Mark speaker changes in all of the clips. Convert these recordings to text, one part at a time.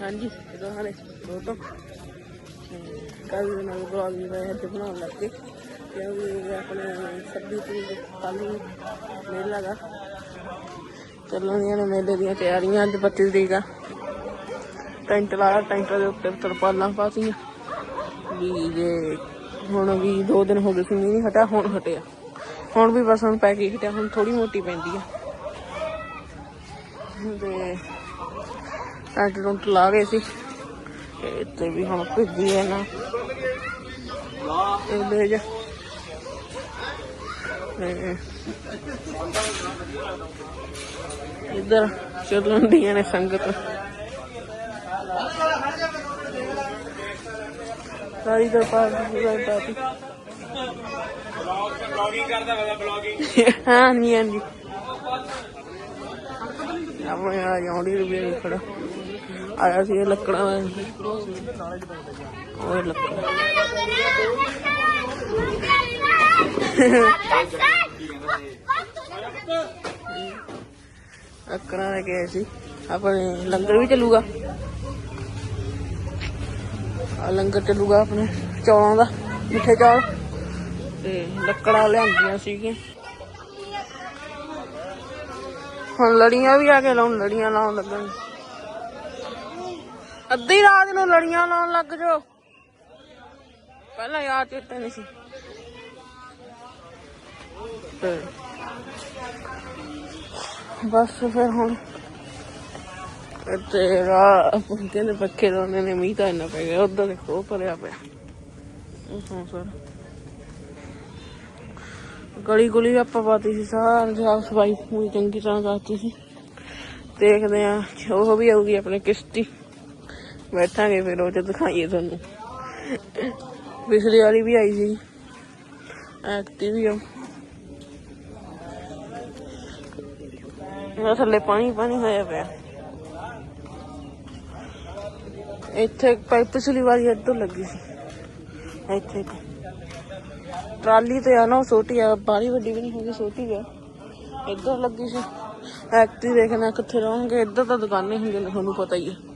Speaker 1: ਹਾਂਜੀ ਇਦੋਂ ਹਾਲੇ ਦੋ ਕੱਲ ਦੇ ਨਾਲ ਬਲੌਗ ਵੀ ਮੈਂ ਅੱਜ ਬਣਾਉਣ ਲੱਗੇ ਕਿਉਂਕਿ ਆਪਣੇ ਸੱਬੀ ਤਰੀਕ ਕੱਲ ਨੂੰ ਮੇਲਾ ਦਾ। ਚੱਲਣ ਨੇ ਮੇਲੇ ਦੀਆਂ ਤਿਆਰੀਆਂ, ਅੱਜ 25 ਤਰੀਕ ਆ। ਟੈਂਟ ਲਾਇਆ ਟੈਂਟ ਦੇ ਉੱਤੇ ਤਰਪਾਲਾਂ ਪਾਤੀਆਂ ਵੀ ਜੇ ਹੁਣ ਵੀ ਦੋ ਦਿਨ ਹੋ ਗਏ ਸੀ, ਮੀਂਹ ਨਹੀਂ ਹਟਾ ਹੁਣ ਹਟਿਆ। ਹੁਣ ਵੀ ਬਸ ਹੁਣ ਪੈ ਕੇ ਹਟਿਆ, ਹੁਣ ਥੋੜੀ ਮੋਟੀ ਪੈਂਦੀ ਆ। ਤੇ ਟੈਂਟ ਟੁੰਟ ਲਾ ਗਏ ਸੀ। ਤੇ ਇੱਥੇ ਵੀ ਹੁਣ ਭਿੱਜੀ ਹੈ ਨਾ। ਇਹ ਲੈ ਜਾ। ਇੱਧਰ ਚੱਲਣ ਦੀਆਂ ਨੇ ਸੰਗਤ। ਸਾਰੀ ਦਾ ਪਾਸ ਪੂਰਾ ਪਾਤੀ
Speaker 2: ਬਲੌਗਿੰਗ ਕਰਦਾ ਵਾ ਬਲੌਗਿੰਗ
Speaker 1: ਹਾਂ ਨਹੀਂ ਹਾਂਜੀ। ਆਪਣੇ ਆ ਜੌਂਡੀ ਰੁਪਏ ਖੜਾ। ਆਇਆ ਸੀ ਇਹ ਲੱਕੜਾਂ ਉਹ ਲੱਕੜਾਂ। ਲੱਕੜਾਂ ਲੈ ਕੇ ਸੀ। ਆਪਣੇ ਲੰਗਰ ਵੀ ਚੱਲੂਗਾ। ਆ ਲੰਗਰ ਚੱਲੂਗਾ ਆਪਣੇ ਚੌਲਾਂ ਦਾ, ਮਿੱਠੇ ਚੌਲ। ਤੇ ਲੱਕੜਾਂ ਲਿਆਂਦੀਆਂ ਸੀਗੀਆਂ। ਹੁਣ ਲੜੀਆਂ ਵੀ ਆ ਕੇ ਲਾਉਣ, ਲੜੀਆਂ ਲਾਉਣ ਲੱਗਣ। ਅੱਧੀ ਰਾਤ ਨੂੰ ਲੜੀਆਂ ਲਾਉਣ ਲੱਗ ਜੋ ਪਹਿਲਾਂ ਯਾਦ ਚੇਤੇ ਨਹੀਂ ਸੀ। ਤੇ ਬਸ ਫਿਰ ਹੁਣ ਤੇ ਰਾ ਕਹਿੰਦੇ ਪੱਖੇ ਲਾਉਣੇ ਨੇ, ਮੀਂਹ ਤਾਂ ਇੰਨਾ ਪੈ ਗਿਆ, ਉਧਰ ਦੇਖੋ ਭਰਿਆ ਪਿਆ। ਹਾਂ ਸਰ ਗਲੀ ਗੁਲੀ ਆਪਾਂ ਪਾਤੀ ਸੀ, ਸਾਰੀ ਸਾਫ਼ ਸਫ਼ਾਈ ਪੂਰੀ ਚੰਗੀ ਤਰ੍ਹਾਂ ਕਰਤੀ ਸੀ। ਦੇਖਦੇ ਆ ਉਹ ਵੀ ਆਊਗੀ ਆਪਣੇ ਕਿਸ਼ਤੀ। ਬੈਠਾਂਗੇ ਫਿਰ ਉਹ ਚ ਦਿਖਾਈਏ ਤੁਹਾਨੂੰ। ਪਿਛਲੀ ਵਾਲੀ ਵੀ ਆਈ ਸੀ। ਐਕਟਿਵ ਵੀ ਆ। ਥੱਲੇ ਪਾਣੀ ਪਾਣੀ ਹੋਇਆ ਪਿਆ। ਇੱਥੇ ਪਾਈਪ ਪਿਛਲੀ ਵਾਰੀ ਇੱਧਰ ਲੱਗੀ ਸੀ। ਇੱਥੇ ਟਰਾਲੀ ਤੇ ਆ ਨਾ, ਉਹ ਛੋਟੀ ਆ, ਬਾਹਲੀ ਵੱਡੀ ਵੀ ਨਹੀਂ ਹੈਗੀ, ਛੋਟੀ ਆ। ਇੱਧਰ ਲੱਗੀ ਸੀ। ਐਕਟਿਵ ਦੇਖਣਾ ਕਿੱਥੇ ਰਹੋਗੇ, ਇੱਧਰ ਤਾਂ ਦੁਕਾਨੇ ਹੁੰਦੇ ਨੇ, ਤੁਹਾਨੂੰ ਪਤਾ ਹੀ ਹੈ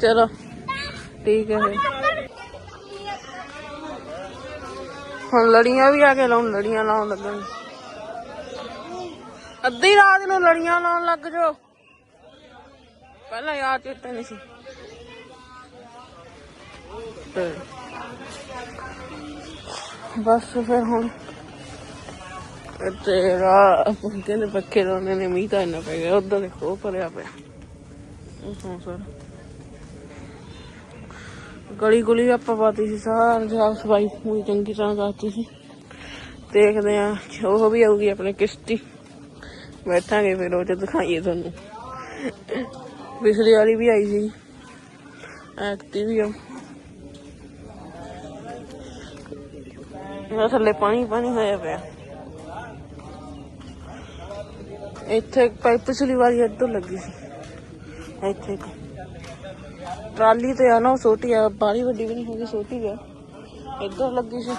Speaker 1: ਚਲੋ, ਠੀਕ ਹੈ ਫਿਰ। ਹੁਣ ਲੜੀਆਂ ਵੀ ਆ ਕੇ ਲਾਉਣ, ਲੜੀਆਂ ਲਾਉਣ ਲੱਗਣ। ਅੱਧੀ ਰਾਤ ਨੂੰ ਲੜੀਆਂ ਲਾਉਣ ਲੱਗ ਜੋ ਪਹਿਲਾਂ ਯਾਦ ਚੇਤੇ ਨਹੀਂ ਸੀ। ਤੇ ਬਸ ਫਿਰ ਹੁਣ ਤੇ ਰਾ ਕਹਿੰਦੇ ਪੱਖੇ ਲਾਉਣੇ ਨੇ, ਮੀਂਹ ਤਾਂ ਇੰਨਾ ਪੈ ਗਿਆ, ਉਧਰ ਦੇਖੋ ਭਰਿਆ ਗਲੀ ਗੁਲੀ ਆਪਾਂ ਪਾਤੀ ਸੀ, ਸਾਰੀ ਸਾਫ਼ ਸਫ਼ਾਈ ਪੂਰੀ ਚੰਗੀ ਤਰ੍ਹਾਂ ਕਰਤੀ ਸੀ। ਦੇਖਦੇ ਆ ਉਹ ਵੀ ਆਊਗੀ ਆਪਣੇ ਕਿਸ਼ਤੀ। ਬੈਠਾਂਗੇ ਫਿਰ, ਉਹ ਚ ਦਿਖਾਈਏ ਤੁਹਾਨੂੰ। ਪਿਛਲੀ ਵਾਲੀ ਵੀ ਆਈ ਸੀ। ਐਕਟਿਵ ਵੀ ਆ। ਥੱਲੇ ਪਾਣੀ ਪਾਣੀ ਹੋਇਆ ਪਿਆ। ਇੱਥੇ ਪਾਈਪ ਪਿਛਲੀ ਵਾਰੀ ਇੱਧਰ ਲੱਗੀ ਸੀ। ਇੱਥੇ ਟਰਾਲੀ ਤੇ ਆ ਨਾ, ਉਹ ਛੋਟੀ ਆ, ਬਾਹਲੀ ਵੱਡੀ ਵੀ ਨਹੀਂ ਹੈਗੀ, ਛੋਟੀ ਆ। ਇੱਧਰ ਲੱਗੀ ਸੀ।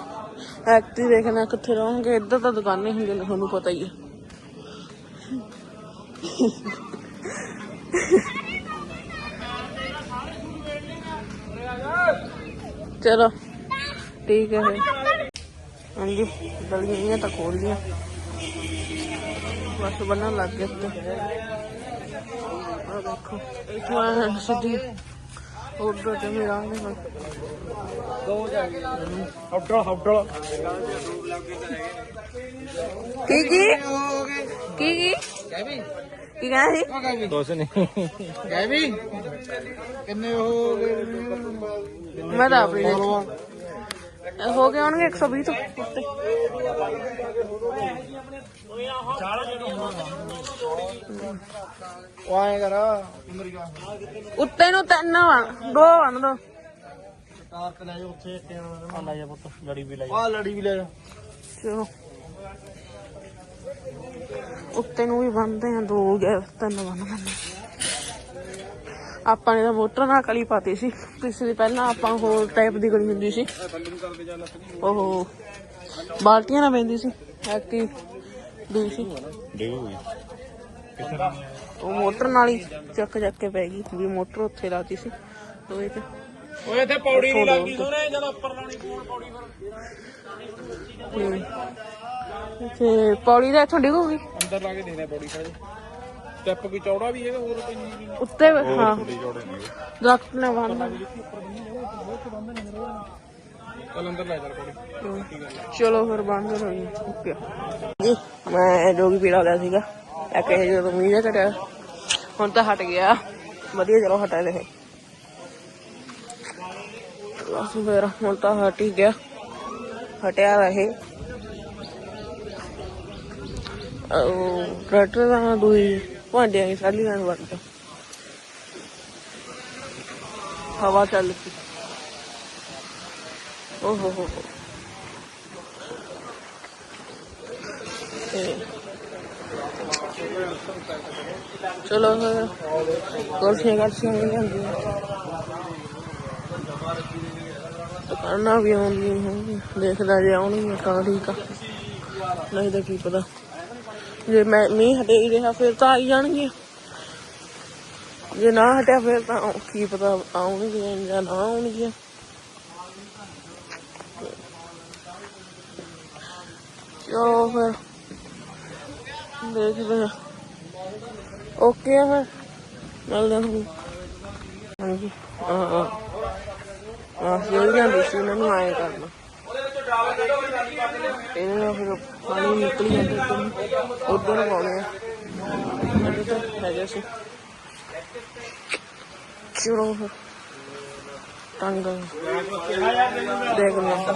Speaker 1: ਐਕਟਿਵ ਦੇਖਣਾ ਕਿੱਥੇ ਰਹੋਗੇ। ਇੱਧਰ ਤਾਂ ਦੁਕਾਨੇ ਹੁੰਦੇ ਨੇ, ਤੁਹਾਨੂੰ ਪਤਾ ਹੀ ਹੈ ਚਲੋ, ਠੀਕ ਹੈ ਫਿਰ। ਹਾਂਜੀ ਦਲੀਆਂ ਤਾਂ ਖੋਲ ਲੀਆਂ ਬਸ ਬਣਨ ਲੱਗ ਗਏ ਤੇ ਆ ਦੇਖੋ ਇਥੋਂ ਆ ਸਿੱਧੀ ਉਧਰ ਤੇ ਮਿਲਾਂਗੇ ਹੁਣ
Speaker 2: ਹੌਟਲ ਹੌਟਲ
Speaker 1: ਕੀ ਕੀ ਕੀ ਕੀ ਕੀ ਕਹਿੰਦਾ ਸੀ
Speaker 2: ਕੁਛ ਨਹੀਂ
Speaker 3: ਗਏ ਵੀ ਕਿੰਨੇ ਹੋ ਗਏ
Speaker 1: ਮੈਂ ਤਾਂ ਆਪਣੀ ਹੋ ਗਏ ਹੋਣਗੇ 120 ਤੋਂ ਉੱਤੇ
Speaker 3: ਉਹ ਆਏ ਕਰ। ਅਮਰੀਕਾ
Speaker 1: ਉੱਤੇ ਨੂੰ ਤਿੰਨ ਵਣ ਦੋ ਵਣ ਦੋ।
Speaker 3: ਤਾਰ ਤੇ ਲੈ ਜਾ ਉੱਥੇ ਇੱਕ
Speaker 2: ਆ ਲੈ ਜਾ ਪੁੱਤ ਲੜੀ ਵੀ ਲੈ
Speaker 3: ਆ ਲੜੀ ਵੀ ਲੈ ਜਾ।
Speaker 1: ਚਲੋ। ਉੱਤੇ ਨੂੰ ਵੀ ਬੰਨਦੇ ਆ ਦੋ ਗਏ ਤਿੰਨ ਬੰਨ ਬੰਨੇ ਆਪਾਂ ਨੇ ਤਾਂ ਮੋਟਰ ਨਾਲ ਕਲੀ ਪਾਤੀ ਸੀ। ਪਿਛਲੀ ਪਹਿਲਾਂ ਆਪਾਂ ਹੋਰ ਟਾਈਪ ਦੀ ਗਲੀ ਹੁੰਦੀ ਸੀ। ਉਹ ਬਾਲਟੀਆਂ ਨਾ ਪੈਂਦੀ ਸੀ। ਐਕਟੀ ਦੂਈ ਸੀ। ਉਹ ਮੋਟਰ ਨਾਲ ਹੀ ਚੱਕ ਚੱਕ ਕੇ ਪੈ ਗਈ ਵੀ ਮੋਟਰ ਉੱਥੇ ਲਾਤੀ ਸੀ। ਟੋਏ ਤੇ।
Speaker 2: ਓਏ ਇੱਥੇ ਪੌੜੀ ਨਹੀਂ ਲੱਗਦੀ ਸੋਨੇ ਜਦੋਂ ਉੱਪਰ ਲਾਉਣੀ ਕੋਣ ਪੌੜੀ ਫਿਰ।
Speaker 1: ਤੇ ਪੌੜੀ ਦਾ ਇੱਥੋਂ ਡਿੱਗੂਗੀ।
Speaker 2: ਅੰਦਰ ਲਾ ਕੇ ਦੇਖਦੇ ਪੌੜੀ ਖੜੇ ਸਟੈਪ ਕੋਈ ਚੌੜਾ ਵੀ ਹੈਗਾ ਹੋਰ ਕੋਈ ਨਹੀਂ
Speaker 1: ਉੱਤੇ ਹਾਂ।
Speaker 2: ਚੌੜੇ ਨਹੀਂ
Speaker 1: ਦਰਖਤ ਨਾਲ ਬੰਨ੍ਹਦਾ
Speaker 2: ਚੱਲ ਅੰਦਰ ਲੈ ਚੱਲ ਪੌੜੀ
Speaker 1: ਚਲੋ ਫਿਰ ਬੰਦ ਹੋ ਗਈ। ਓਕੇ। ਜੀ ਮੈਂ ਜੋਗੀ ਪੀੜਾ ਲਿਆ ਸੀਗਾ। ਇੱਕ ਇਹ ਜਦੋਂ ਮੀਂਹ ਜਿਹਾ ਘਟਿਆ ਹੁਣ ਤਾਂ ਹਟ ਗਿਆ। ਵਧੀਆ ਚਲੋ ਹਟਾ ਦੇ ਬਸ ਫਿਰ ਹੁਣ ਤਾਂ ਹਟ ਹੀ ਗਿਆ। ਹਟਿਆ ਰਹੇ ਉਹ ਟਰੈਕਟਰ ਦਾ ਦੂਈ ਭਾਂਡਿਆਂ ਦੀ ਸਾਲੀ ਨਾਲ ਵਰਤ ਹਵਾ ਚੱਲ ਪਈ ਓ ਹੋ ਹੋ ਹੋ ਤੇ ਚਲੋ ਫਿਰ ਕੁਰਸੀਆਂ ਕਰਸੀਆਂ ਵੀ ਲਿਆਂਦੀਆਂ ਦੁਕਾਨਾਂ ਵੀ ਆਉਂਦੀਆਂ ਹੋਣਗੀਆਂ ਦੇਖਦਾ ਜੇ ਆਉਣਗੀਆਂ ਤਾਂ ਠੀਕ ਆ ਨਹੀਂ ਤਾਂ ਕੀ ਪਤਾ ਜੇ ਮੈਂ ਮੀਂਹ ਹਟੇ ਹੀ ਰਿਹਾ, ਫਿਰ ਤਾਂ ਆਈ ਜਾਣਗੀਆਂ। ਜੇ ਨਾ ਹਟਿਆ, ਫਿਰ ਤਾਂ ਕੀ ਪਤਾ ਆਉਣਗੀਆਂ ਜਾਂ ਨਾ ਆਉਣਗੀਆਂ। ਚਲੋ ਫਿਰ, ਦੇਖਦੇ ਹਾਂ। ਓਕੇ ਆ ਫਿਰ, ਮਿਲਦੇ ਹਾਂ ਹਾਂਜੀ, ਹਾਂ ਹਾਂ। ਜਿਹੜੀ ਜਾਂਦੀ ਸੀ ਉਹਨਾਂ ਆਏ ਕਰਨਾ। ਇਹਨੇ ਨਾਲ ਫਿਰ ਪਾਣੀ ਨਿਕਲ ਜਾਂਦਾ ਇੱਧਰ ਉਧਰ ਪਾਉਣੇ ਆ। ਇਹਦੇ ਤਾਂ ਹੈਗਾ ਸੀ। ਚਲੋ ਫਿਰ। ਟੰਗ ਦੇਖਦੇ ਹਾਂ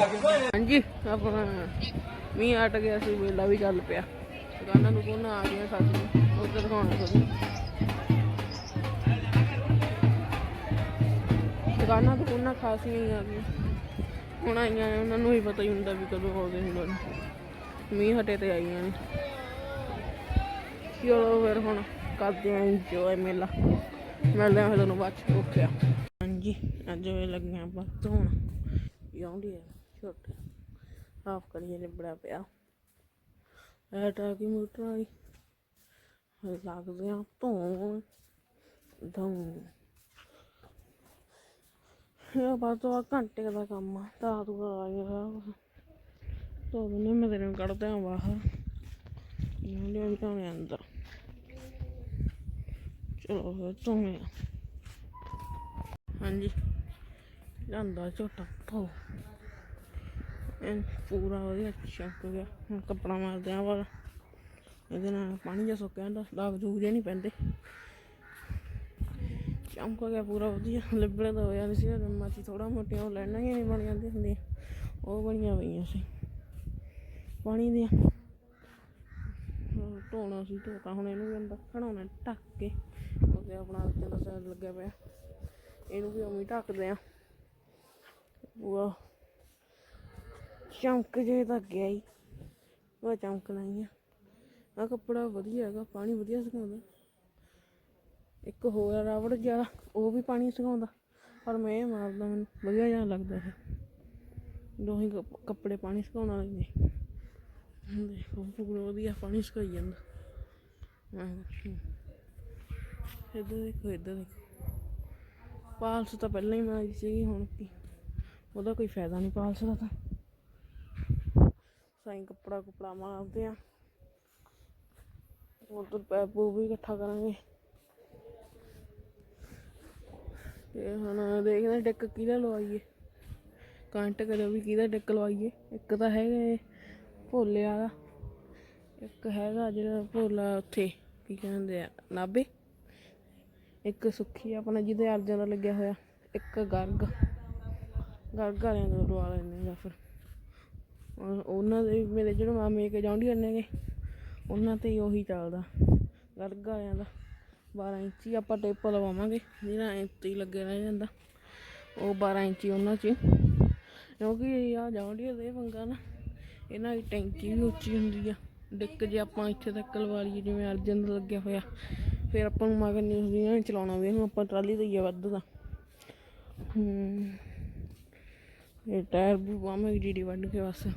Speaker 1: ਹਾਂਜੀ, ਆਪਣਾ ਮੀਂਹ ਹਟ ਗਿਆ ਸੀ, ਵੇਲਾ ਵੀ ਚੱਲ ਪਿਆ। ਦੁਕਾਨਾਂ ਨੂੰ ਕੋਨਾ ਆ ਗਈਆਂ ਸੱਜ ਉੱਧਰ ਦਿਖਾਉਣਾ ਤੁਹਾਨੂੰ ਦੁਕਾਨਾਂ ਤੋਂ ਕੋਨਾ ਖਾਸੀਆਂ ਹੀ ਆ ਗਈਆਂ। ਹੁਣ ਆਈਆਂ ਨੇ, ਉਹਨਾਂ ਨੂੰ ਹੀ ਪਤਾ ਹੀ ਹੁੰਦਾ ਵੀ ਕਦੋਂ ਆਉਂਦੇ ਹੁੰਦੇ ਨੇ। ਮੀਂਹ ਹਟੇ ਤੇ ਆਈਆਂ ਨੇ। ਚਲੋ ਫਿਰ ਹੁਣ ਕਰਦੇ ਆਂ ਇੰਜੋਏ ਮੇਲਾ। ਮਿਲਦੇ ਆਂ ਫਿਰ ਤੁਹਾਨੂੰ ਬਾਅਦ ਚ ਓਕੇ ਹਾਂਜੀ, ਅੱਜ ਵੇ ਲੱਗੀਆਂ ਆਪਾਂ ਧੋਣ। ਯੌਂਡੀ ਆ, ਛੋਟੇ। ਸਾਫ਼ ਕਰੀਏ ਲਿਬੜਾ ਪਿਆ। ਇਹ ਟਾਕੀ ਮੋਟਰ ਵਾਲੀ। ਲੱਗਦੇ ਆ ਧੋਣ। ਧੋਣ ਇਹ ਬਾਅਦ ਤੋਂ ਘੰਟੇ ਦਾ ਕੰਮ ਆ ਤਾਂ ਆ ਗਿਆ। ਤੋ ਦਿਨੇ ਮੈਂ ਤੇਰੇ ਨੂੰ ਕੱਢਦੇ ਆ ਬਾਹਰ। ਯੌਂਡੀ ਵੀ ਧੋਣੇ ਅੰਦਰ। ਚਲੋ ਫਿਰ ਧੋਣੇ ਹਾਂਜੀ। ਜਾਂਦਾ ਝੋਟਾ, ਧੋ। ਇਹ ਪੂਰਾ ਵਧੀਆ ਚੱਕ ਗਿਆ। ਹੁਣ ਕੱਪੜਾ ਮਾਰਦੇ ਆ ਪਰ ਇਹਦੇ ਨਾਲ ਪਾਣੀ ਜਿਹਾ ਸੁੱਕ ਜਾਂਦਾ ਦਾਗ ਦੂਗ ਜੇ ਨਹੀਂ ਪੈਂਦੇ। ਚਮਕ ਗਿਆ ਪੂਰਾ ਵਧੀਆ। ਲਿਬੜੇ ਦਾ ਹੋਇਆ ਨਹੀਂ ਸੀ ਮਾਚੀ ਥੋੜਾ ਮੋਟੀਆਂ ਉਹ ਲੈਣਾ ਹੀ ਨਹੀਂ ਬਣ ਜਾਂਦੀਆਂ ਹੁੰਦੀਆਂ। ਉਹ ਬਣੀਆਂ ਪਈਆਂ ਸੀ। ਪਾਣੀ ਦੀਆਂ। ਧੋਣਾ ਸੀ, ਧੋਤਾ ਹੁਣ ਇਹਨੂੰ ਵੀ ਅੰਦਰ ਖੜਾਉਣਾ, ਢੱਕ ਕੇ। ਉਹਦੇ ਆਪਣਾ ਉੱਤੇ ਸਾਈਡ ਲੱਗਿਆ ਪਿਆ। ਇਹਨੂੰ ਵੀ ਉਵੇਂ ਢੱਕਦੇ ਆ। ਉਹ ਚਮਕ ਜੇ ਤਾਂ ਗਿਆ ਹੀ ਉਹ ਚਮਕਣਾ ਹੀ ਆ। ਆ ਕੱਪੜਾ ਵਧੀਆ ਹੈਗਾ, ਪਾਣੀ ਵਧੀਆ ਸੁਕਾਉਂਦਾ। ਇੱਕ ਹੋਰ ਰਬੜ ਜ਼ਿਆਦਾ, ਉਹ ਵੀ ਪਾਣੀ ਸੁਕਾਉਂਦਾ। ਪਰ ਮੈਂ ਮਾਰਦਾ ਮੈਨੂੰ, ਵਧੀਆ ਜਿਹਾ ਲੱਗਦਾ ਹੈ ਦੋਹੀ ਕੱਪ- ਕੱਪੜੇ ਪਾਣੀ ਸੁਕਾਉਣ ਵਾਲੇ ਨੇ। ਦੇਖੋ, ਪੂਰਾ ਵਧੀਆ ਪਾਣੀ ਸੁਕਾਈ ਜਾਂਦਾ। ਇੱਧਰ ਦੇਖੋ ਇੱਧਰ ਦੇਖੋ। ਪਾਲਸ ਤਾਂ ਪਹਿਲਾਂ ਹੀ ਮਾਰੀ ਸੀਗੀ, ਹੁਣ ਕੀ? ਉਹਦਾ ਕੋਈ ਫਾਇਦਾ ਨਹੀਂ ਪਾਲਸ ਦਾ ਤਾਂ। ਸਾਈਂ ਕੱਪੜਾ ਕੁਪੜਾ ਮਾਰਦੇ ਆ। ਉਧਰ ਪੈਪ ਵੀ ਇਕੱਠਾ ਕਰਾਂਗੇ। ਤੇ ਹੁਣ ਦੇਖਦੇ ਹਾਂ ਕਿਹਦਾ ਲਵਾਈਏ। ਕੰਟ ਕਰਿਓ ਵੀ ਕਿਹਦਾ ਡੈਕ ਲਵਾਈਏ। ਇੱਕ ਤਾਂ ਹੈਗਾ ਇਹ ਭੋਲਿਆ ਦਾ, ਇੱਕ ਹੈਗਾ ਜਿਹੜਾ ਭੋਲਾ ਉੱਥੇ, ਕੀ ਕਹਿੰਦੇ ਆ ਨਾਬੇ ਇੱਕ ਸੁੱਖੀ ਆਪਣਾ ਜਿਹਦੇ ਅਰਜਾਂ ਦਾ ਲੱਗਿਆ ਹੋਇਆ, ਇੱਕ ਗਰਗ। ਗਰਗ ਵਾਲਿਆਂ ਦਾ ਲਵਾ ਲੈਂਦੇ ਜਾਂ ਫਿਰ। ਉਹਨਾਂ ਦੇ ਮੇਰੇ ਜਿਹੜੇ ਮਾਮੇ ਕੇ ਜਾਂਦੀ ਨੇਗੇ, ਉਹਨਾਂ ਤੇ ਉਹੀ ਚੱਲਦਾ, ਗਰਗ ਵਾਲਿਆਂ ਦਾ। 12 ਇੰਚੀ ਆਪਾਂ ਟੇਪ ਲਵਾਵਾਂਗੇ ਜਿਹੜਾ ਇੰਚੀ ਲੱਗੇ ਰਹਿ ਜਾਂਦਾ। ਉਹ 12 ਇੰਚੀ ਉਹਨਾਂ 'ਚ ਕਿਉਂਕਿ ਆ ਜਾਂਦੀ ਦੇ ਪੰਗਾ ਨਾ, ਇਹਨਾਂ ਦੀ ਟੈਂਕੀ ਵੀ ਉੱਚੀ ਹੁੰਦੀ ਆ। ਡਿੱਕ ਜੇ ਆਪਾਂ ਇੱਥੇ ਤੱਕ ਲਵਾ ਲਈਏ, ਜਿਵੇਂ ਅਰਜਨ ਦਾ ਲੱਗਿਆ ਹੋਇਆ, ਫਿਰ ਆਪਾਂ ਨੂੰ ਮਗਰ ਨਹੀਂ ਹੁੰਦੀ ਨਾ ਚਲਾਉਣਾ ਵੀ ਇਹਨੂੰ ਆਪਾਂ ਟਰਾਲੀ ਦਈਏ ਵੱਧ ਦਾ। ਹੂੰ। ਇਹ ਟਾਇਰ ਵੀ ਪਾਵਾਂਗੇ ਡੀਡੀ ਵੱਢ ਕੇ ਬਸ।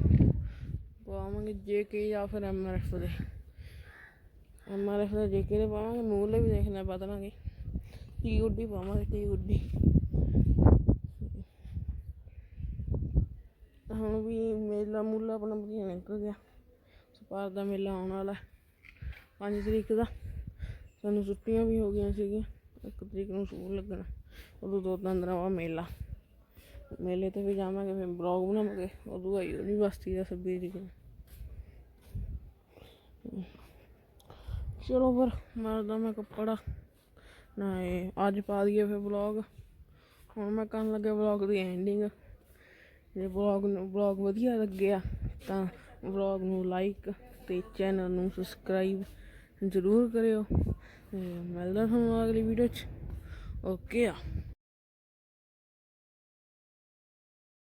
Speaker 1: ਪਾਵਾਂਗੇ ਜੇ ਕੇ ਜਾਂ ਫਿਰ ਐਮਆਰਐਫ ਦੇ। ਐਮਆਰਐਫ ਦੇ ਜੇ ਕੇ ਦੇ ਪਾਵਾਂਗੇ ਮੂਲੇ ਵੀ ਦੇਖਣਾ, ਬਦਲਾਂਗੇ। ਟੀ ਉੱਡੀ ਪਾਵਾਂਗੇ, ਟੀ ਉੱਡੀ ਹੁਣ ਵੀ ਮੇਲਾ ਮੂਲਾ ਆਪਣਾ ਵਧੀਆ ਨਿਕਲ ਗਿਆ। ਸਪਾਰ ਦਾ ਮੇਲਾ ਆਉਣ ਵਾਲਾ 5 ਤਰੀਕ ਦਾ। ਸਾਨੂੰ ਛੁੱਟੀਆਂ ਵੀ ਹੋ ਗਈਆਂ ਸੀਗੀਆਂ। ਇੱਕ ਤਰੀਕ ਨੂੰ ਸਕੂਲ ਲੱਗਣਾ। ਉਦੋਂ ਦੋ ਤਿੰਨ ਦਿਨਾਂ ਬਾਅਦ ਮੇਲਾ। ਮੇਲੇ ਤੇ ਵੀ ਜਾਵਾਂਗੇ, ਫਿਰ ਬਲੌਗ ਬਣਾਵਾਂਗੇ। ਉਦੋਂ ਆਈ ਯੂਨੀਵਰਸਿਟੀ ਦਾ ਸੱਬੀ ਤਰੀਕ ਚਲੋ ਫਿਰ, ਮਰਦਾ ਮੈਂ ਕੱਪੜਾ। ਨਾ ਇਹ ਅੱਜ ਪਾ ਦਈਏ ਫਿਰ ਬਲੌਗ ਹੁਣ ਮੈਂ ਕਰਨ ਲੱਗਿਆ ਬਲੌਗ ਦੀ ਐਂਡਿੰਗ ਜੇ ਬਲੌਗ ਨੂੰ ਬਲੌਗ ਵਧੀਆ ਲੱਗਿਆ, ਤਾਂ ਬਲੌਗ ਨੂੰ ਲਾਈਕ ਤੇ ਚੈਨਲ ਨੂੰ ਸਬਸਕ੍ਰਾਈਬ ਜ਼ਰੂਰ ਕਰਿਓ। ਤੇ ਮਿਲਦਾ ਤੁਹਾਨੂੰ ਅਗਲੀ ਵੀਡੀਓ 'ਚ। ਓਕੇ ਆ।